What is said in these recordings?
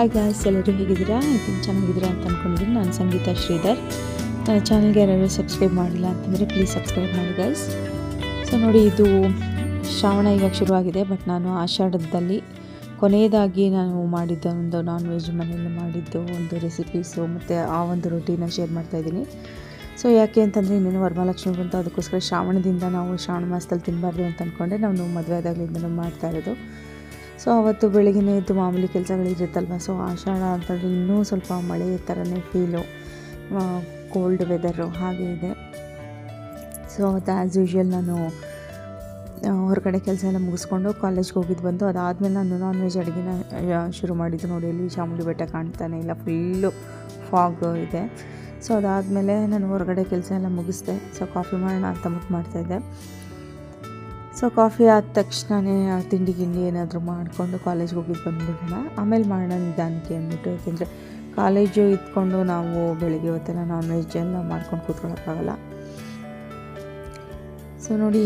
Hi guys ಎಲ್ಲರೂ ಹೇಗಿದ್ದೀರಾ? Think ಚೆನ್ನಾಗಿದ್ದೀರಾ ಅಂತ ಅಂದ್ಕೊಂಡಿದ್ದೀನಿ ನಾನು ಸಂಗೀತ ಶ್ರೀಧರ್. ನನ್ನ ಚಾನಲ್ಗೆ ಯಾರಾದರೂ ಸಬ್ಸ್ಕ್ರೈಬ್ ಮಾಡಿಲ್ಲ ಅಂತಂದರೆ ಪ್ಲೀಸ್ ಸಬ್ಸ್ಕ್ರೈಬ್ ಮಾಡಿ ಗಾಯ್ಸ್ ಸೊ ನೋಡಿ, ಇದು ಶ್ರಾವಣ ಈಗ ಶುರುವಾಗಿದೆ ಬಟ್ ನಾನು ಆಷಾಢದಲ್ಲಿ ಕೊನೆಯದಾಗಿ ನಾನು ಮಾಡಿದ್ದ ಒಂದು ನಾನ್ ವೆಜ್ ಮನೆಯಲ್ಲಿ ಮಾಡಿದ್ದು ಒಂದು ರೆಸಿಪೀಸು ಮತ್ತು ಆ ಒಂದು ರೊಟೀನ ಶೇರ್ ಮಾಡ್ತಾಯಿದ್ದೀನಿ ಸೊ ಯಾಕೆ ಅಂತಂದರೆ, ಇನ್ನೇನು ವರಮಹಾಲಕ್ಷ್ಮಿ ಬಂತು, ಅದಕ್ಕೋಸ್ಕರ ಶ್ರಾವಣದಿಂದ ನಾವು ಶ್ರಾವಣ ಮಾಸದಲ್ಲಿ ತಿನ್ನಬಾರ್ದು ಅಂತ ಅಂದ್ಕೊಂಡೆ ನಾವು ಮದುವೆ ಆದಾಗಲಿಂದ ಮಾಡ್ತಾ ಇರೋದು. ಸೊ ಅವತ್ತು ಬೆಳಗ್ಗೆ ಎದ್ದು ಮಾಮೂಲಿ ಕೆಲಸಗಳಿರುತ್ತಲ್ವ ಸೊ ಆಷಾಢ ಅಂತಂದರೆ ಇನ್ನೂ ಸ್ವಲ್ಪ ಮಳೆ ಥರನೇ ಫೀಲು ಕೋಲ್ಡ್ ವೆದರು ಹಾಗೆ ಇದೆ. ಸೊ ಅವತ್ತು ಆ್ಯಸ್ ಯೂಶ್ವಲ್ ನಾನು ಹೊರಗಡೆ ಕೆಲಸ ಎಲ್ಲ ಮುಗಿಸ್ಕೊಂಡು ಕಾಲೇಜ್ಗೆ ಹೋಗಿದ್ದು ಬಂದು ಅದಾದಮೇಲೆ ನಾನು ನಾನ್ ವೆಜ್ ಅಡುಗೆನ ಶುರು ಮಾಡಿದ್ದು ನೋಡಿ ಇಲ್ಲಿ ಚಾಮುಂಡಿ ಬೆಟ್ಟ ಕಾಣ್ತಾನೆ ಇಲ್ಲ ಫುಲ್ಲು ಫಾಗ್ ಇದೆ. ಸೊ ಅದಾದಮೇಲೆ ನಾನು ಹೊರಗಡೆ ಕೆಲಸ ಎಲ್ಲ ಮುಗಿಸ್ದೆ ಸೊ ಕಾಫಿ ಮಾಡೋಣ ಅಂತ ಮಾಡ್ತಾಯಿದ್ದೆ ಸೊ ಕಾಫಿ ಆದ ತಕ್ಷಣವೇ ತಿಂಡಿ ಗಿಂಡಿ ಏನಾದರೂ ಮಾಡಿಕೊಂಡು ಕಾಲೇಜ್ಗೆ ಹೋಗಿದ್ದು ಬಂದುಬಿಡೋಣ. ಆಮೇಲೆ ಮಾಡೋಣ ನಿಧಾನಕ್ಕೆ ಅಂದ್ಬಿಟ್ಟು, ಯಾಕೆಂದರೆ ಕಾಲೇಜು ಇದ್ಕೊಂಡು ನಾವು ಬೆಳಗ್ಗೆ ಹೊತ್ತೆಲ್ಲ ನಾನ್ ವೆಜ್ ಎಲ್ಲ ಮಾಡ್ಕೊಂಡು ಕೂತ್ಕೊಳ್ಳೋಕ್ಕಾಗಲ್ಲ ಸೊ ನೋಡಿ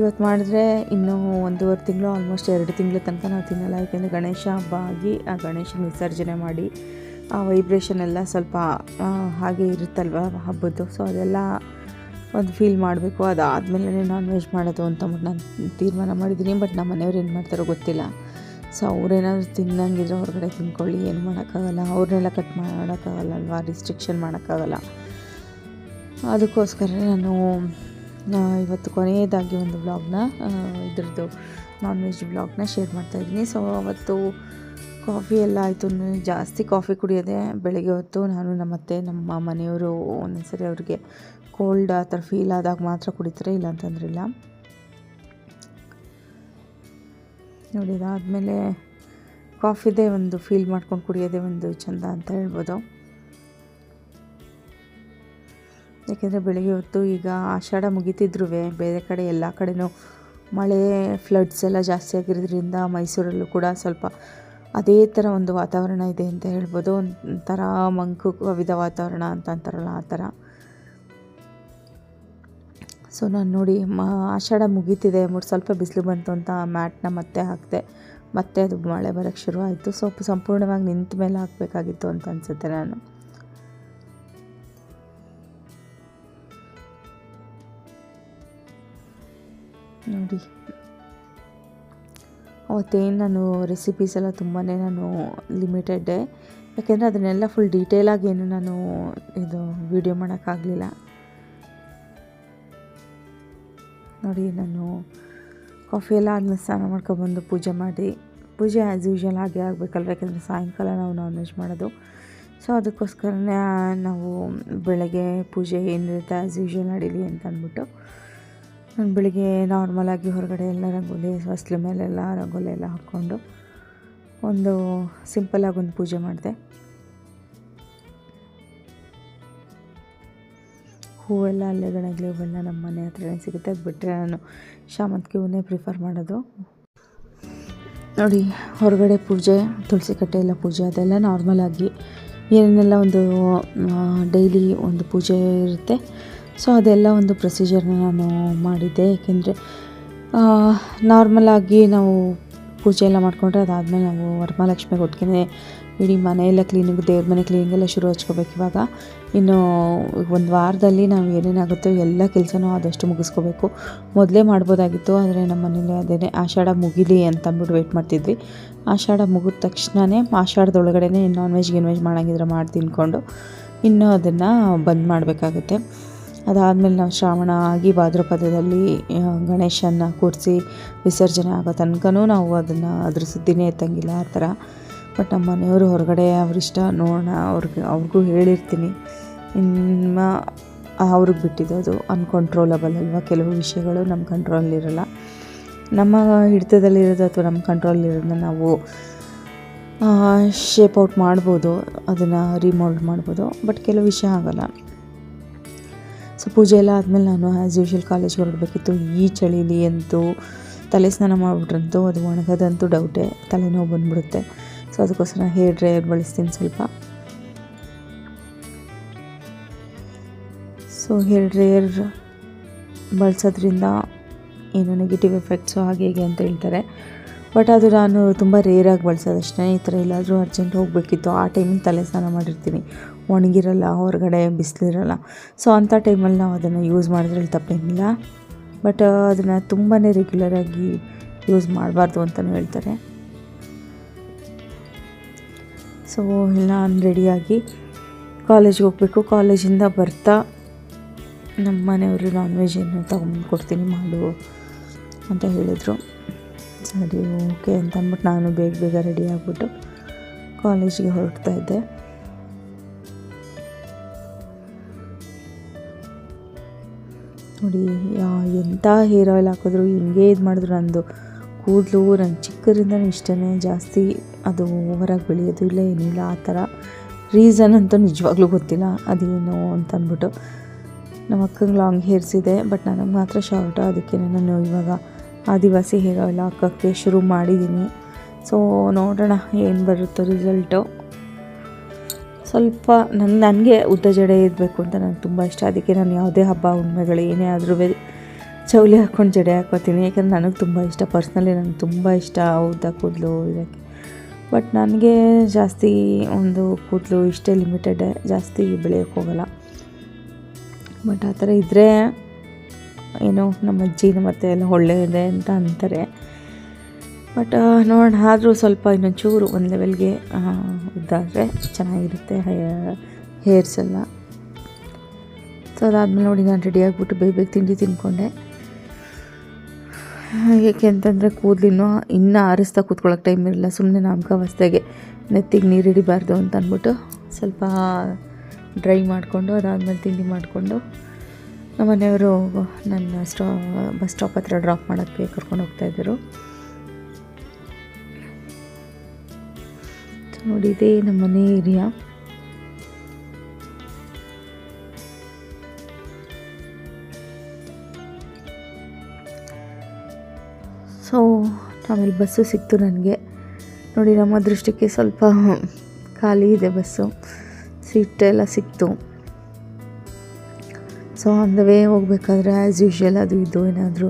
ಇವತ್ತು ಮಾಡಿದ್ರೆ ಇನ್ನೂ ಒಂದೂವರೆ ತಿಂಗಳು ಆಲ್ಮೋಸ್ಟ್ ಎರಡು ತಿಂಗಳ ತನಕ ನಾವು ತಿನ್ನಲ್ಲ. ಯಾಕೆಂದರೆ ಗಣೇಶ ಹಬ್ಬ ಆಗಿ ಆ ಗಣೇಶನ ವಿಸರ್ಜನೆ ಮಾಡಿ ಆ ವೈಬ್ರೇಷನ್ ಎಲ್ಲ ಸ್ವಲ್ಪ ಹಾಗೆ ಇರುತ್ತಲ್ವ ಹಬ್ಬದ್ದು. ಸೊ ಅದೆಲ್ಲ ಒಂದು ಫೀಲ್ ಮಾಡಬೇಕು. ಅದಾದಮೇಲೆ ನಾನ್ ವೆಜ್ ಮಾಡೋದು ಅಂತ ನಾನು ತೀರ್ಮಾನ ಮಾಡಿದ್ದೀನಿ. ಬಟ್ ನಮ್ಮ ಮನೆಯವ್ರು ಏನು ಮಾಡ್ತಾರೋ ಗೊತ್ತಿಲ್ಲ. ಸೊ ಅವ್ರೇನಾದ್ರು ತಿನ್ನಂಗಿದ್ರೆ ಹೊರಗಡೆ ತಿನ್ಕೊಳ್ಳಿ. ಏನು ಮಾಡೋಕ್ಕಾಗಲ್ಲ. ಅವ್ರನ್ನೆಲ್ಲ ಕಟ್ ಮಾಡೋಕ್ಕಾಗಲ್ಲ ಅಲ್ವಾ? ರಿಸ್ಟ್ರಿಕ್ಷನ್ ಮಾಡೋಕ್ಕಾಗಲ್ಲ. ಅದಕ್ಕೋಸ್ಕರ ನಾನು ಇವತ್ತು ಕೊನೆಯದಾಗಿ ಒಂದು ಬ್ಲಾಗ್ನ ಇದ್ರದ್ದು ನಾನ್ ವೆಜ್ ಬ್ಲಾಗ್ನ ಶೇರ್ ಮಾಡ್ತಾಯಿದ್ದೀನಿ ಸೊ ಅವತ್ತು ಕಾಫಿ ಎಲ್ಲ ಆಯಿತು. ಜಾಸ್ತಿ ಕಾಫಿ ಕುಡಿಯೋದೆ ಬೆಳಗ್ಗೆ ಹೊತ್ತು ನಾನು ನಮ್ಮ ಅತ್ತೆ ನಮ್ಮ ಮನೆಯವರು, ಒಂದೊಂದ್ಸರಿ ಅವ್ರಿಗೆ ಕೋಲ್ಡ್ ಆ ಥರ ಫೀಲ್ ಆದಾಗ ಮಾತ್ರ ಕುಡಿತಾರೆ, ಇಲ್ಲ ಅಂತಂದ್ರಿಲ್ಲ ನೋಡಿ ಅದಾದಮೇಲೆ ಕಾಫಿದೇ ಒಂದು ಫೀಲ್ ಮಾಡ್ಕೊಂಡು ಕುಡಿಯೋದೇ ಒಂದು ಚಂದ ಅಂತ ಹೇಳ್ಬೋದು. ಯಾಕೆಂದರೆ ಬೆಳಗ್ಗೆ ಹೊತ್ತು ಈಗ ಆಷಾಢ ಮುಗಿತಿದ್ರು ಬೇರೆ ಕಡೆ ಎಲ್ಲ ಕಡೆನೂ ಮಳೆ ಫ್ಲಡ್ಸ್ ಎಲ್ಲ ಜಾಸ್ತಿ ಆಗಿರೋದ್ರಿಂದ ಮೈಸೂರಲ್ಲೂ ಕೂಡ ಸ್ವಲ್ಪ ಅದೇ ಥರ ಒಂದು ವಾತಾವರಣ ಇದೆ ಅಂತ ಹೇಳ್ಬೋದು. ಒಂಥರ ಮಂಕು ಕವಿದ ವಾತಾವರಣ ಅಂತ ಅಂತಾರಲ್ಲ ಆ ಥರ. ಸೊ ನಾನು ನೋಡಿ, ಮ, ಆಷಾಢ ಮುಗೀತಿದೆ, ಮೂರು ಸ್ವಲ್ಪ ಬಿಸಿಲು ಬಂತು ಅಂತ ಮ್ಯಾಟ್ನ ಮತ್ತೆ ಹಾಕಿದೆ, ಮತ್ತೆ ಅದು ಮಳೆ ಬರೋಕ್ಕೆ ಶುರು ಆಯಿತು. ಸ್ವಲ್ಪ ಸಂಪೂರ್ಣವಾಗಿ ನಿಂತ ಮೇಲೆ ಹಾಕಬೇಕಾಗಿತ್ತು ಅಂತ ಅನಿಸುತ್ತೆ ನಾನು. ನೋಡಿ. ಅವತ್ತೇನು ನಾನು ರೆಸಿಪೀಸ್ ಎಲ್ಲ ತುಂಬಾ ನಾನು ಲಿಮಿಟೆಡ್ಡೇ ಯಾಕೆಂದರೆ ಅದನ್ನೆಲ್ಲ ಫುಲ್ ಡೀಟೇಲಾಗಿ ಏನು ನಾನು ಇದು ವಿಡಿಯೋ ಮಾಡೋಕ್ಕಾಗಲಿಲ್ಲ ನೋಡಿ, ನಾನು ಕಾಫಿ ಎಲ್ಲ ಆದಮೇಲೆ ಸ್ನಾನ ಮಾಡ್ಕೊಬಂದು ಪೂಜೆ ಮಾಡಿ. ಪೂಜೆ ಆ್ಯಸ್ ಯೂಶ್ವಲ್ ಹಾಗೆ ಆಗಬೇಕಲ್ಲ ಯಾಕೆಂದರೆ ಸಾಯಂಕಾಲ ನಾವು ನಾನ್ ವೆಜ್ ಮಾಡೋದು. ಸೊ ಅದಕ್ಕೋಸ್ಕರನೇ ನಾವು ಬೆಳಗ್ಗೆ ಪೂಜೆ ಏನಿರುತ್ತೆ ಆ್ಯಸ್ ಯೂಶ್ವಲ್ ನಡೀಲಿ ಅಂತ ಅಂದ್ಬಿಟ್ಟು ನಾನು ಬೆಳಿಗ್ಗೆ ನಾರ್ಮಲಾಗಿ ಹೊರಗಡೆ ಎಲ್ಲ ರಂಗೋಲಿ, ಹೊಸ್ಲ ಮೇಲೆಲ್ಲ ರಂಗೋಲಿ ಎಲ್ಲ ಹಾಕ್ಕೊಂಡು ಒಂದು ಸಿಂಪಲಾಗಿ ಒಂದು ಪೂಜೆ ಮಾಡಿದೆ. ಹೂವೆಲ್ಲ ಅಲ್ಲೇ ಗಣಗ್ಲಿ ಹೂವೆಲ್ಲ ನಮ್ಮ ಮನೆ ಹತ್ರನೇ ಸಿಗುತ್ತೆ. ಅದು ಬಿಟ್ಟರೆ ನಾನು ಶಾಮಂತಿಗೆ ಹೂವನ್ನೇ ಪ್ರಿಫರ್ ಮಾಡೋದು. ನೋಡಿ, ಹೊರಗಡೆ ಪೂಜೆ, ತುಳಸಿ ಕಟ್ಟೆ ಎಲ್ಲ ಪೂಜೆ, ಅದೆಲ್ಲ ನಾರ್ಮಲಾಗಿ ಏನೇನೆಲ್ಲ ಒಂದು ಡೈಲಿ ಒಂದು ಪೂಜೆ ಇರುತ್ತೆ. ಸೊ ಅದೆಲ್ಲ ಒಂದು ಪ್ರೊಸೀಜರ್ನ ನಾನು ಮಾಡಿದ್ದೆ. ಏಕೆಂದರೆ ನಾರ್ಮಲಾಗಿ ನಾವು ಪೂಜೆ ಎಲ್ಲ ಮಾಡಿಕೊಂಡ್ರೆ ಅದಾದಮೇಲೆ ನಾವು ವರಮಹಾಲಕ್ಷ್ಮಿಗೆ ಒಟ್ಟಿಗೆ ಇಡೀ ಮನೆಯೆಲ್ಲ ಕ್ಲೀನಿಂಗ್ ದೇವ್ರ ಮನೆ ಕ್ಲೀನಿಂಗ್ ಎಲ್ಲ ಶುರು ಹಚ್ಕೋಬೇಕು ಇವಾಗ. ಇನ್ನು ಒಂದು ವಾರದಲ್ಲಿ ನಾವು ಏನೇನಾಗುತ್ತೋ ಎಲ್ಲ ಕೆಲಸನೂ ಆದಷ್ಟು ಮುಗಿಸ್ಕೋಬೇಕು. ಮೊದಲೇ ಮಾಡ್ಬೋದಾಗಿತ್ತು, ಆದರೆ ನಮ್ಮ ಮನೇಲಿ ಅದೇ ಆಷಾಢ ಮುಗಿಲಿ ಅಂತ ಅಂದ್ಬಿಟ್ಟು ವೆಯ್ಟ್ ಮಾಡ್ತಿದ್ವಿ. ಆಷಾಢ ಮುಗಿದ ತಕ್ಷಣವೇ ಆಷಾಢದೊಳಗಡೆ ನಾನ್ ವೆಜ್ ಗಿನ್ ವೆಜ್ ಮಾಡಂಗಿದ್ರೆ ಮಾಡಿ ತಿನ್ಕೊಂಡು ಇನ್ನೂ ಅದನ್ನು ಬಂದ್ ಮಾಡಬೇಕಾಗುತ್ತೆ. ಅದಾದಮೇಲೆ ನಾವು ಶ್ರಾವಣ ಆಗಿ ಭಾದ್ರಪದದಲ್ಲಿ ಗಣೇಶನ ಕೂರಿಸಿ ವಿಸರ್ಜನೆ ಆಗೋ ತನಕನೂ ನಾವು ಅದನ್ನು ಅದ್ರ ಸುದ್ದಿನೇ ಎತ್ತಂಗಿಲ್ಲ ಆ ಥರ. ಬಟ್ ನಮ್ಮ ಮನೆಯವರು ಹೊರಗಡೆ ಅವರಿಷ್ಟ ನೋಡೋಣ, ಅವ್ರಿಗೆ, ಅವ್ರಿಗೂ ಹೇಳಿರ್ತೀನಿ. ನಿಮ್ಮ ಅವ್ರಿಗೆ ಬಿಟ್ಟಿದ್ದು ಅನ್ಕಂಟ್ರೋಲಬಲ್ ಅಲ್ವಾ? ಕೆಲವು ವಿಷಯಗಳು ನಮ್ಮ ಕಂಟ್ರೋಲಲ್ಲಿರಲ್ಲ ನಮ್ಮ ಹಿಡಿತದಲ್ಲಿರೋದು ಅಥವಾ ನಮ್ಮ ಕಂಟ್ರೋಲಲ್ಲಿರೋದನ್ನ ನಾವು ಶೇಪ್ ಔಟ್ ಮಾಡ್ಬೋದು, ಅದನ್ನು ರಿಮೋಲ್ಡ್ ಮಾಡ್ಬೋದು. ಬಟ್ ಕೆಲವು ವಿಷಯ ಆಗಲ್ಲ. ಸೊ ಪೂಜೆ ಎಲ್ಲ ಆದಮೇಲೆ ನಾನು ಆ್ಯಸ್ ಯೂಶ್ವಲ್ ಕಾಲೇಜ್ಗೆ ಹೊರಡಬೇಕಿತ್ತು. ಈ ಚಳಿಲಿ ಅಂತೂ ತಲೆ ಸ್ನಾನ ಮಾಡಿಬಿಟ್ರಂತೂ ಅದು ಒಣಗೋದಂತೂ ಡೌಟೇ ತಲೆನೋವು ಬಂದ್ಬಿಡುತ್ತೆ. ಸೊ ಅದಕ್ಕೋಸ್ಕರ ಹೇರ್ ಡ್ರೈಯರ್ ಬಳಸ್ತೀನಿ ಸ್ವಲ್ಪ. ಸೊ ಹೇರ್ ಡ್ರೈಯರ್ ಬಳಸೋದ್ರಿಂದ ಏನು ನೆಗೆಟಿವ್ ಎಫೆಕ್ಟ್ಸು ಹಾಗೆ ಹೀಗೆ ಅಂತ ಹೇಳ್ತಾರೆ. ಬಟ್ ಅದು ನಾನು ತುಂಬ ರೇರಾಗಿ ಬಳಸೋದು. ಅಷ್ಟೇ ಈ ಥರ ಎಲ್ಲಾದರೂ ಅರ್ಜೆಂಟ್ ಹೋಗಬೇಕಿತ್ತು, ಆ ಟೈಮಿಗೆ ತಲೆ ಸ್ನಾನ ಮಾಡಿರ್ತೀನಿ. ಒಣಗಿರಲ್ಲ, ಹೊರಗಡೆ ಬಿಸಿಲಿರಲ್ಲ. ಸೊ ಅಂಥ ಟೈಮಲ್ಲಿ ನಾವು ಅದನ್ನು ಯೂಸ್ ಮಾಡಿದ್ರಲ್ಲಿ ತಪ್ಪೇನಿಲ್ಲ ಬಟ್ ಅದನ್ನು ತುಂಬಾ ರೆಗ್ಯುಲರಾಗಿ ಯೂಸ್ ಮಾಡಬಾರ್ದು ಅಂತಲೂ ಹೇಳ್ತಾರೆ. ಸೊ ಎಲ್ಲ ರೆಡಿಯಾಗಿ ಕಾಲೇಜ್ಗೆ ಹೋಗಬೇಕು. ಕಾಲೇಜಿಂದ ಬರ್ತಾ ನಮ್ಮ ಮನೆಯವರು ನಾನ್ ವೆಜ್ ಏನು ತೊಗೊಂಬಂದು ಕೊಡ್ತೀನಿ ಮಾಡು ಅಂತ ಹೇಳಿದರು. ಸರಿ ಓಕೆ ಅಂತ ಅಂದ್ಬಿಟ್ಟು ನಾನು ಬೇಗ ಬೇಗ ರೆಡಿ ಆಗಿಬಿಟ್ಟು ಕಾಲೇಜಿಗೆ ಹೊರಡ್ತಾ ಇದ್ದೆ. ನೋಡಿ ಎಂಥ ಹೇರ್ ಆಯಿಲ್ ಹಾಕಿದ್ರು, ಹಿಂಗೆ ಇದು ಮಾಡಿದ್ರು ನಂದು. ಕೂದಲು ನನ್ನ ಚಿಕ್ಕರಿಂದ ಇಷ್ಟೇ ಜಾಸ್ತಿ ಅದು ಓವರಾಗಿ ಬೆಳೆಯೋದು ಇಲ್ಲ, ಏನಿಲ್ಲ, ಆ ಥರ ರೀಸನ್ ಅಂತೂ ನಿಜವಾಗ್ಲೂ ಗೊತ್ತಿಲ್ಲ, ಅದೇನು ಅಂತ ಅಂದ್ಬಿಟ್ಟು ನಮ್ಮ ಅಕ್ಕಂಗೆ ಲಾಂಗ್ ಹೇರ್ಸ್ ಇದೆ ಬಟ್ ನನಗೆ ಮಾತ್ರ ಶಾರ್ಟು ಅದಕ್ಕೆ ನಾನು ಇವಾಗ ಆದಿವಾಸಿ ಹೇಗೆಲ್ಲ ಹಾಕೋಕ್ಕೆ ಶುರು ಮಾಡಿದ್ದೀನಿ. ಸೊ ನೋಡೋಣ ಏನು ಬರುತ್ತೋ ರಿಸಲ್ಟು ಸ್ವಲ್ಪ ನನ್ನ ನನಗೆ ಉದ್ದ ಜಡೆ ಇರಬೇಕು ಅಂತ ನನಗೆ ತುಂಬ ಇಷ್ಟ. ಅದಕ್ಕೆ ನಾನು ಯಾವುದೇ ಹಬ್ಬ, ಹುಣ್ಮೆಗಳು, ಏನೇ ಆದರೂ ಚೌಲಿ ಹಾಕ್ಕೊಂಡು ಜಡೆ ಹಾಕ್ಕೊತೀನಿ. ಯಾಕಂದ್ರೆ ನನಗೆ ತುಂಬ ಇಷ್ಟ. ಪರ್ಸ್ನಲಿ ನನಗೆ ತುಂಬ ಇಷ್ಟ ಉದ್ದ ಕೂದಲು ಇದಕ್ಕೆ. ಬಟ್ ನನಗೆ ಜಾಸ್ತಿ ಒಂದು ಕೂದಲು ಇಷ್ಟೇ ಲಿಮಿಟೆಡ್ ಜಾಸ್ತಿ ಬೆಳೆಯೋಕ್ಕೆ ಹೋಗಲ್ಲ. ಬಟ್ ಆ ಥರ ಇದ್ದರೆ ಏನೋ ನಮ್ಮ ಅಜ್ಜಿ ನಮ್ಮ ಅತ್ತೆ ಎಲ್ಲ ಒಳ್ಳೆಯದೆ ಅಂತ ಅಂತಾರೆ. ಬಟ್ ನೋಡೋಣ. ಆದರೂ ಸ್ವಲ್ಪ ಇನ್ನೊಂಚೂರು ಒಂದು ಲೆವೆಲ್ಗೆ ಇದ್ದಾದರೆ ಚೆನ್ನಾಗಿರುತ್ತೆ ಹೇರ್ಸ್ ಎಲ್ಲ. ಸೊ ಅದಾದಮೇಲೆ ನೋಡಿ ನಾನು ರೆಡಿ ಆಗಿಬಿಟ್ಟು ಬೇಗ ಬೇಗ ತಿಂಡಿ ತಿನ್ಕೊಂಡೆ. ಏಕೆ ಅಂತಂದರೆ ಕೂದಲಿನೂ ಇನ್ನೂ ಆರಿಸ್ತಾ ಕೂತ್ಕೊಳ್ಳೋಕೆ ಟೈಮ್ ಇರಲಿಲ್ಲ ಸುಮ್ಮನೆ ನಾಮಕಾವಸ್ಥೆಗೆ ನೆತ್ತಿಗೆ ನೀರು ಹಿಡಿಬಾರ್ದು ಅಂತ ಅಂದ್ಬಿಟ್ಟು ಸ್ವಲ್ಪ ಡ್ರೈ ಮಾಡಿಕೊಂಡು ಅದಾದಮೇಲೆ ತಿಂಡಿ ಮಾಡಿಕೊಂಡು ನಮ್ಮ ಮನೆಯವರು ನನ್ನ ಸ್ಟಾ, ಬಸ್ ಸ್ಟಾಪ್ ಹತ್ರ ಡ್ರಾಪ್ ಮಾಡೋಕ್ಕೆ ಕರ್ಕೊಂಡು ಹೋಗ್ತಾಯಿದ್ದರು ನೋಡಿ, ಇದೇ ನಮ್ಮ ಮನೆ ಏರಿಯಾ. ಸೊ ಆಮೇಲೆ ಬಸ್ಸು ಸಿಕ್ತು ನನಗೆ. ನೋಡಿ, ನಮ್ಮ ದೃಷ್ಟಿಗೆ ಸ್ವಲ್ಪ ಖಾಲಿ ಇದೆ ಬಸ್ಸು. ಸೀಟ್ ಎಲ್ಲ ಸಿಕ್ತು. ಸೊ ಆನ್ ದ ವೇ ಹೋಗ್ಬೇಕಾದ್ರೆ ಆ್ಯಸ್ ಯೂಶ್ವಲ್ ಅದು ಇದು ಏನಾದರೂ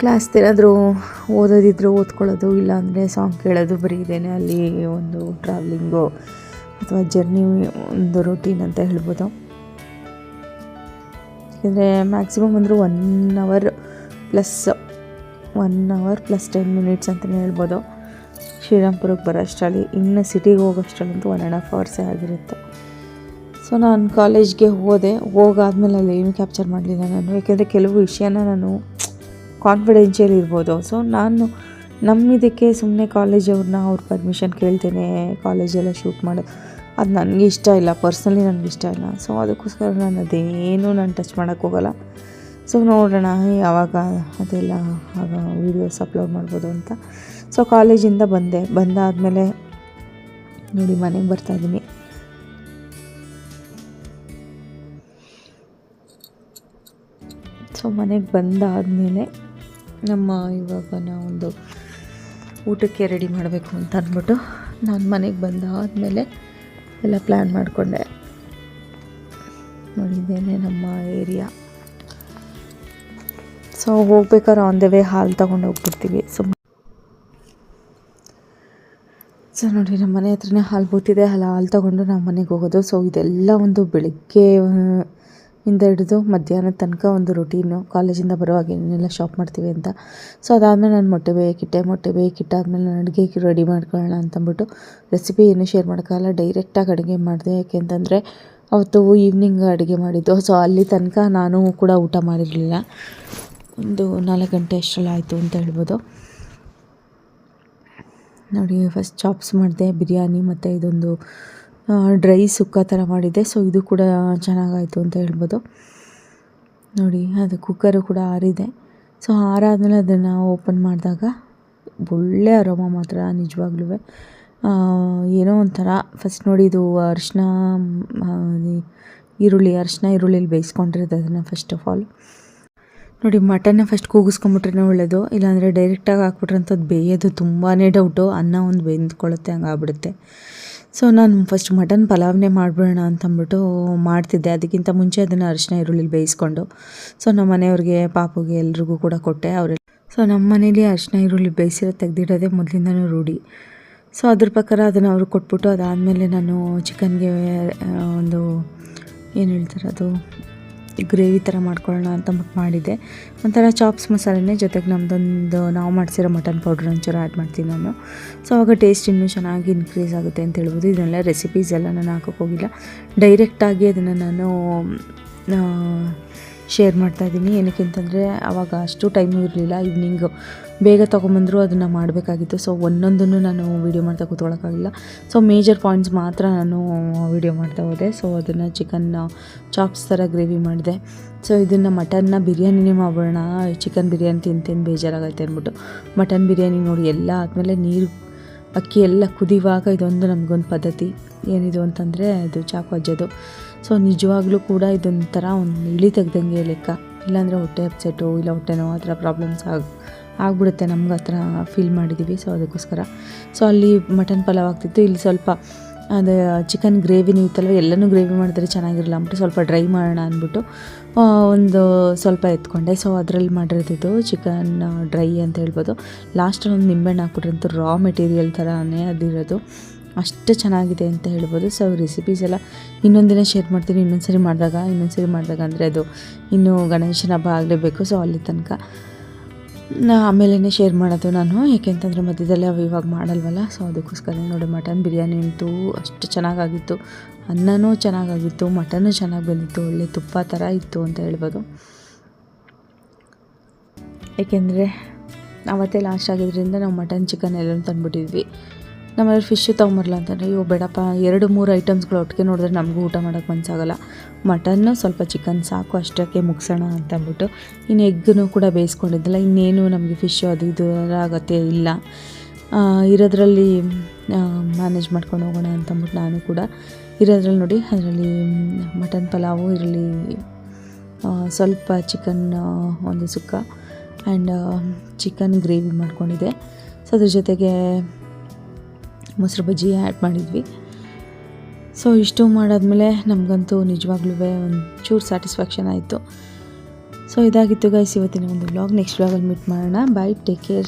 ಕ್ಲಾಸ್ ಏನಾದರೂ ಓದೋದಿದ್ರು ಓದ್ಕೊಳ್ಳೋದು, ಇಲ್ಲಾಂದರೆ ಸಾಂಗ್ ಕೇಳೋದು ಬರೀ ಇದೇನೆ ಅಲ್ಲಿ ಒಂದು ಟ್ರಾವೆಲಿಂಗು ಅಥವಾ ಜರ್ನಿ ಒಂದು ರೂಟೀನ್ ಅಂತ ಹೇಳ್ಬೋದು. ಯಾಕೆಂದರೆ ಮ್ಯಾಕ್ಸಿಮಮ್ ಅಂದರೂ one hour plus one hour plus ten minutes ಅಂತಲೇ ಹೇಳ್ಬೋದು. ಶ್ರೀರಾಮ್ಪುರಕ್ಕೆ ಬರೋ ಅಷ್ಟರಲ್ಲಿ, ಇನ್ನು ಸಿಟಿಗೆ ಹೋಗೋಷ್ಟರಲ್ಲಂತೂ ಒನ್ ಆ್ಯಂಡ್ ಹಾಫ್ ಅವರ್ಸೇ ಆಗಿರುತ್ತೆ. ಸೊ ನಾನು ಕಾಲೇಜ್ಗೆ ಹೋದೆ. ಹೋಗಾದ್ಮೇಲೆ ಅಲ್ಲಿ ಏನು ಕ್ಯಾಪ್ಚರ್ ಮಾಡಲಿಲ್ಲ ನಾನು. ಯಾಕೆಂದರೆ ಕೆಲವು ವಿಷಯನ ನಾನು ಕಾನ್ಫಿಡೆನ್ಷಿಯಲ್ ಇರ್ಬೋದು. ಸೊ ನಾನು ನಮ್ಮಿದಕ್ಕೆ ಸುಮ್ಮನೆ ಕಾಲೇಜವ್ರನ್ನ ಅವ್ರ ಪರ್ಮಿಷನ್ ಕೇಳ್ತೇನೆ ಕಾಲೇಜೆಲ್ಲ ಶೂಟ್ ಮಾಡೋದು ಅದು ನನಗೆ ಇಷ್ಟ ಇಲ್ಲ. ಪರ್ಸ್ನಲಿ ನನಗೆ ಇಷ್ಟ ಇಲ್ಲ. ಸೊ ಅದಕ್ಕೋಸ್ಕರ ನಾನು ಅದೇನು ನಾನು ಟಚ್ ಮಾಡೋಕ್ಕೆ ಹೋಗಲ್ಲ. ಸೊ ನೋಡೋಣ ಯಾವಾಗ ಅದೆಲ್ಲ ಆಗ ವೀಡಿಯೋಸ್ ಅಪ್ಲೋಡ್ ಮಾಡ್ಬೋದು ಅಂತ. ಸೊ ಕಾಲೇಜಿಂದ ಬಂದೆ. ಬಂದಾದಮೇಲೆ ನೋಡಿ ಮನೆಗೆ ಬರ್ತಾಯಿದ್ದೀನಿ ಸೊ ಮನೆಗೆ ಬಂದಾದಮೇಲೆ ನಮ್ಮ ಇವಾಗ ನಾವೊಂದು ಊಟಕ್ಕೆ ರೆಡಿ ಮಾಡಬೇಕು ಅಂತ ಅಂದ್ಬಿಟ್ಟು ನಾನು ಮನೆಗೆ ಬಂದಾದಮೇಲೆ ಎಲ್ಲ ಪ್ಲ್ಯಾನ್ ಮಾಡಿಕೊಂಡೆ. ನೋಡಿದ್ದೇನೆ ನಮ್ಮ ಏರಿಯಾ ಸೊ ಹೋಗ್ಬೇಕಾದ್ರೆ ಆನ್ ದ ವೇ ಹಾಲು ತೊಗೊಂಡು ಹೋಗ್ಬಿಡ್ತೀವಿ. ಸೊ ಸೊ ನೋಡಿ ನಮ್ಮ ಮನೆ ಹತ್ರನೇ ಹಾಲು ಬೂತಿದೆ. ಹಾಲು ಹಾಲು ತೊಗೊಂಡು ನಾವು ಮನೆಗೆ ಹೋಗೋದು. ಸೊ ಇದೆಲ್ಲ ಒಂದು ಬೆಳಿಗ್ಗೆ ಇಂದ ಹಿಡಿದು ಮಧ್ಯಾಹ್ನದ ತನಕ ಒಂದು ರೊಟೀನು ಕಾಲೇಜಿಂದ ಬರುವಾಗ ಏನೆಲ್ಲ ಶಾಪ್ ಮಾಡ್ತೀವಿ ಅಂತ. ಸೊ ಅದಾದಮೇಲೆ ನಾನು ಮೊಟ್ಟೆ ಬೇಯಕ್ಕೆ ಮೊಟ್ಟೆ ಬೇಯಕ್ಕಿಟ್ಟಾದ್ಮೇಲೆ ನಾನು ಅಡುಗೆ ರೆಡಿ ಮಾಡ್ಕೊಳ್ಳೋಣ ಅಂತಂದ್ಬಿಟ್ಟು ರೆಸಿಪಿ ಏನು ಶೇರ್ ಮಾಡೋಕ್ಕಲ್ಲ ಡೈರೆಕ್ಟಾಗಿ ಅಡುಗೆ ಮಾಡಿದೆ. ಯಾಕೆ ಅಂತಂದರೆ, ಅವತ್ತು ಈವ್ನಿಂಗ್ ಅಡುಗೆ ಮಾಡಿದ್ದು. ಸೊ ಅಲ್ಲಿ ತನಕ ನಾನು ಕೂಡ ಊಟ ಮಾಡಿರಲಿಲ್ಲ. ಒಂದು ನಾಲ್ಕು ಗಂಟೆ ಅಷ್ಟರಲ್ಲಿ ಆಯಿತು ಅಂತ ಹೇಳ್ಬೋದು. ನೋಡಿ ಫಸ್ಟ್ ಚಾಪ್ಸ್ ಮಾಡಿದೆ. ಬಿರಿಯಾನಿ ಮತ್ತು ಇದೊಂದು ಡ್ರೈ ಸುಕ್ಕ ಥರ ಮಾಡಿದ್ದೆ. ಸೊ ಇದು ಕೂಡ ಚೆನ್ನಾಗಾಯಿತು ಅಂತ ಹೇಳ್ಬೋದು. ನೋಡಿ, ಅದು ಕುಕ್ಕರು ಕೂಡ ಆರಿದೆ. ಸೊ ಆರಾದಮೇಲೆ ಅದನ್ನು ಓಪನ್ ಮಾಡಿದಾಗ ಒಳ್ಳೆ ಅರೋಮ ಮಾತ್ರ ನಿಜವಾಗ್ಲೂ ಏನೋ ಒಂಥರ ಫಸ್ಟ್ ನೋಡಿ ಇದು ಅರಿಶಿನ ಈರುಳ್ಳಿ, ಅರಿಶಿನ, ಈರುಳ್ಳಿಲಿ ಬೇಯಿಸ್ಕೊಂಡಿರೋದು ಅದನ್ನು ಫಸ್ಟ್ ಆಫ್ ಆಲ್ ನೋಡಿ ಮಟನ್ನ ಫಸ್ಟ್ ಕೂಗಿಸ್ಕೊಂಬಿಟ್ರೆ ಒಳ್ಳೆಯದು ಇಲ್ಲಾಂದರೆ ಡೈರೆಕ್ಟಾಗಿ ಹಾಕ್ಬಿಟ್ರಂಥದ್ದು ಬೇಯೋದು ತುಂಬಾ ಡೌಟು ಅನ್ನ ಒಂದು ಬೆಂದ್ಕೊಳ್ಳುತ್ತೆ ಹಂಗೆ ಆಗ್ಬಿಡುತ್ತೆ ಸೊ ನಾನು ಫಸ್ಟ್ ಮಟನ್ ಪಲಾವ್ನೇ ಮಾಡಿಬಿಡೋಣ ಅಂತಂದ್ಬಿಟ್ಟು ಮಾಡ್ತಿದ್ದೆ. ಅದಕ್ಕಿಂತ ಮುಂಚೆ ಅದನ್ನು ಅರಿಶಿನ ಈರುಳ್ಳಿಲಿ ಬೇಯಿಸ್ಕೊಂಡು. ಸೊ ನಮ್ಮ ಮನೆಯವ್ರಿಗೆ, ಪಾಪುಗೆ ಎಲ್ರಿಗೂ ಕೂಡ ಕೊಟ್ಟೆ. ಅವರೆಲ್ಲ ಸೊ ನಮ್ಮ ಮನೇಲಿ ಅರಿಶಿನ ಈರುಳ್ಳಿ ಬೇಯಿಸಿರೋ ತೆಗೆದಿಡೋದೇ ಮೊದಲಿಂದನೂ ರೂಢಿ. ಸೊ ಅದ್ರ ಪ್ರಕಾರ ಅದನ್ನು ಅವ್ರಿಗೆ ಕೊಟ್ಬಿಟ್ಟು ಅದಾದಮೇಲೆ ನಾನು ಚಿಕನ್ಗೆ ಒಂದು ಏನು ಹೇಳ್ತಾರೆ ಅದು? ಗ್ರೇವಿ ಥರ ಮಾಡ್ಕೊಳ್ಳೋಣ ಅಂತ ಅಂದ್ಬಿಟ್ಟು ಮಾಡಿದ್ದೆ. ಒಂಥರ ಚಾಪ್ಸ್ ಮಸಾಲೆನೇ ಜೊತೆಗೆ ನಮ್ಮದೊಂದು ನಾವು ಮಾಡಿಸಿರೋ ಮಟನ್ ಪೌಡ್ರ್ ಒಂಚೂರು ಆ್ಯಡ್ ಮಾಡ್ತೀನಿ ನಾನು. ಸೊ, ಆವಾಗ ಟೇಸ್ಟ್ ಇನ್ನೂ ಚೆನ್ನಾಗಿ ಇನ್ಕ್ರೀಸ್ ಆಗುತ್ತೆ ಅಂತ ಹೇಳ್ಬೋದು. ಇದನ್ನೆಲ್ಲ ರೆಸಿಪೀಸ್ ಎಲ್ಲ ನಾನು ಹಾಕೋಕ್ಕೋಗಿಲ್ಲ ಡೈರೆಕ್ಟಾಗಿ ಅದನ್ನು ನಾನು ಶೇರ್ ಮಾಡ್ತಾಯಿದ್ದೀನಿ ಏನಕ್ಕೆ ಅಂತಂದರೆ, ಆವಾಗ ಅಷ್ಟು ಟೈಮು ಇರಲಿಲ್ಲ. ಈವ್ನಿಂಗು ಬೇಗ ತೊಗೊಂಬಂದರು ಅದನ್ನು ಮಾಡಬೇಕಾಗಿತ್ತು. ಸೊ ಒಂದೊಂದನ್ನು ನಾನು ವೀಡಿಯೋ ಮಾಡ್ತಾ ಕೂತ್ಕೊಳ್ಳೋಕ್ಕಾಗಿಲ್ಲ ಸೊ ಮೇಜರ್ ಪಾಯಿಂಟ್ಸ್ ಮಾತ್ರ ನಾನು ವೀಡಿಯೋ ಮಾಡ್ತಾ ಹೋದೆ. ಸೊ ಅದನ್ನು ಚಿಕನ್ ಚಾಪ್ಸ್ ಥರ ಗ್ರೇವಿ ಮಾಡಿದೆ. ಸೊ ಇದನ್ನು ಮಟನ್ನ ಬಿರಿಯಾನಿನೇ ಮಾಡೋಣ. ಚಿಕನ್ ಬಿರಿಯಾನಿ ತಿಂದು ತಿಂದು ಬೇಜಾರಾಗೈತೆ ಅಂದ್ಬಿಟ್ಟು. ಮಟನ್ ಬಿರಿಯಾನಿ ನೋಡಿ ಎಲ್ಲ ಆದಮೇಲೆ ನೀರು, ಅಕ್ಕಿ ಎಲ್ಲ ಕುದಿಯುವಾಗ ಇದೊಂದು ನಮಗೊಂದು ಪದ್ಧತಿ. ಏನಿದು ಅಂತಂದರೆ ಅದು ಚಾಕು ಅಜ್ಜೋದು. ಸೊ ನಿಜವಾಗ್ಲೂ ಕೂಡ ಇದೊಂಥರ ಒಂದು ಇಳಿ ತೆಗ್ದಂಗೆ ಲೆಕ್ಕ. ಇಲ್ಲಾಂದರೆ ಹೊಟ್ಟೆ ಅಪ್ಸೆಟು ಇಲ್ಲ ಹೊಟ್ಟೆ ನೋವು ಆ ಥರ ಪ್ರಾಬ್ಲಮ್ಸ್ ಆಗಿ, ಆಗ್ಬಿಡುತ್ತೆ ನಮ್ಗೆ ಆ ಫೀಲ್ ಮಾಡಿದ್ದೀವಿ ಸೊ ಅದಕ್ಕೋಸ್ಕರ. ಸೊ ಅಲ್ಲಿ ಮಟನ್ ಪಲಾವ್ ಆಗ್ತಿತ್ತು. ಇಲ್ಲಿ ಸ್ವಲ್ಪ, ಅದು ಚಿಕನ್ ಗ್ರೇವಿನೂ ಇತ್ತಲ್ವ, ಎಲ್ಲನೂ ಗ್ರೇವಿ ಮಾಡಿದ್ರೆ ಚೆನ್ನಾಗಿರಲ್ಲ ಅಂದ್ಬಿಟ್ಟು ಸ್ವಲ್ಪ ಡ್ರೈ ಮಾಡೋಣ ಅಂದ್ಬಿಟ್ಟು ಒಂದು ಸ್ವಲ್ಪ ಎತ್ಕೊಂಡೆ. ಸೊ ಅದರಲ್ಲಿ ಮಾಡಿರ್ತಿದ್ದು ಚಿಕನ್ ಡ್ರೈ ಅಂತ ಹೇಳ್ಬೋದು. ಲಾಸ್ಟಲ್ಲಿ ಒಂದು ನಿಂಬೆಹಣ್ಣು ಹಾಕ್ಬಿಟ್ರಂತೂ ರಾ ಮೆಟೀರಿಯಲ್ ಥರನೇ ಅದಿರೋದು. ಅಷ್ಟು ಚೆನ್ನಾಗಿದೆ ಅಂತ ಹೇಳ್ಬೋದು. ಸೊ ರೆಸಿಪೀಸ್ ಎಲ್ಲ ಇನ್ನೊಂದಿನ ಶೇರ್ ಮಾಡ್ತೀನಿ. ಇನ್ನೊಂದು ಸರಿ ಮಾಡಿದಾಗ, ಇನ್ನೊಂದು ಸರಿ ಮಾಡಿದಾಗ ಅಂದರೆ ಅದು ಇನ್ನೂ ಗಣೇಶನ ಹಬ್ಬ ಆಗಲೇಬೇಕು. ಸೊ ಅಲ್ಲಿ ತನಕ ಆಮೇಲೆ ಶೇರ್ ಮಾಡೋದು ನಾನು. ಏಕೆಂತಂದರೆ ಮಧ್ಯದಲ್ಲಿ ಅವು ಇವಾಗ ಮಾಡಲ್ವಲ್ಲ? ಸೊ ಅದಕ್ಕೋಸ್ಕರ ನೋಡಿ, ಮಟನ್ ಬಿರಿಯಾನಿ ಅಂತೂ ಅಷ್ಟು ಚೆನ್ನಾಗಾಗಿತ್ತು. ಅನ್ನನೂ ಚೆನ್ನಾಗಾಗಿತ್ತು ಮಟನ್ನು ಚೆನ್ನಾಗಿ ಬಂದಿತ್ತು. ಒಳ್ಳೆ ತುಪ್ಪ ಥರ ಇತ್ತು ಅಂತ ಹೇಳ್ಬೋದು. ಏಕೆಂದರೆ ಅವತ್ತೇ ಲಾಸ್ಟ್ ಆಗಿದ್ದರಿಂದ ನಾವು ಮಟನ್ ಚಿಕನ್ ಎಲ್ಲನೂ ತಂದುಬಿಟ್ಟಿದ್ವಿ. ನಮ್ಮಲ್ಲಿ ಫಿಶ್ ತೊಗೊಂಬರಲ್ಲ ಅಂತಂದರೆ ಅಯ್ಯೋ, ಬೇಡಪ್ಪ. ಎರಡು, ಮೂರು ಐಟಮ್ಸ್ಗಳು ಒಟ್ಟಿಗೆ ನೋಡಿದ್ರೆ ನಮಗೂ ಊಟ ಮಾಡೋಕ್ಕೆ ಮನಸ್ಸಾಗಲ್ಲ ಮಟನ್ನು ಸ್ವಲ್ಪ ಚಿಕನ್ ಸಾಕು, ಅಷ್ಟಕ್ಕೆ ಮುಗಿಸೋಣ ಅಂತ ಅಂದ್ಬಿಟ್ಟು. ಇನ್ನು ಎಗ್ಗನ್ನು ಕೂಡ ಬೇಯಿಸ್ಕೊಂಡಿದ್ದಲ್ಲ. ಇನ್ನೇನು ನಮಗೆ ಫಿಶ್ ಅದು ಇದು ಅಗತ್ಯ ಇಲ್ಲ. ಇರೋದ್ರಲ್ಲಿ ಮ್ಯಾನೇಜ್ ಮಾಡ್ಕೊಂಡು ಹೋಗೋಣ ಅಂತಂದ್ಬಿಟ್ಟು ನಾನು ಕೂಡ. ಇರೋದ್ರಲ್ಲಿ ನೋಡಿ, ಅದರಲ್ಲಿ ಮಟನ್ ಪಲಾವು ಇರಲಿ ಸ್ವಲ್ಪ ಚಿಕನ್ ಒಂದು ಸುಕ್ಕ. ಆ್ಯಂಡ್ ಚಿಕನ್ ಗ್ರೇವಿ ಮಾಡ್ಕೊಂಡಿದ್ದೆ. ಸೊ ಅದ್ರ ಜೊತೆಗೆ ಮೊಸರು ಬಜ್ಜಿ ಆ್ಯಡ್ ಮಾಡಿದ್ವಿ. ಸೊ ಇಷ್ಟು ಮಾಡಾದಮೇಲೆ ನಮಗಂತೂ ನಿಜವಾಗ್ಲೂ ಒಂದು ಚೂರು ಸ್ಯಾಟಿಸ್ಫ್ಯಾಕ್ಷನ್ ಆಯಿತು. ಸೊ ಇದಾಗಿತ್ತು ಗೈಸ್ ಇವತ್ತಿನ ಒಂದು ವ್ಲಾಗ್ ನೆಕ್ಸ್ಟ್ ವ್ಲಾಗಲ್ಲಿ ಮೀಟ್ ಮಾಡೋಣ. Bye take care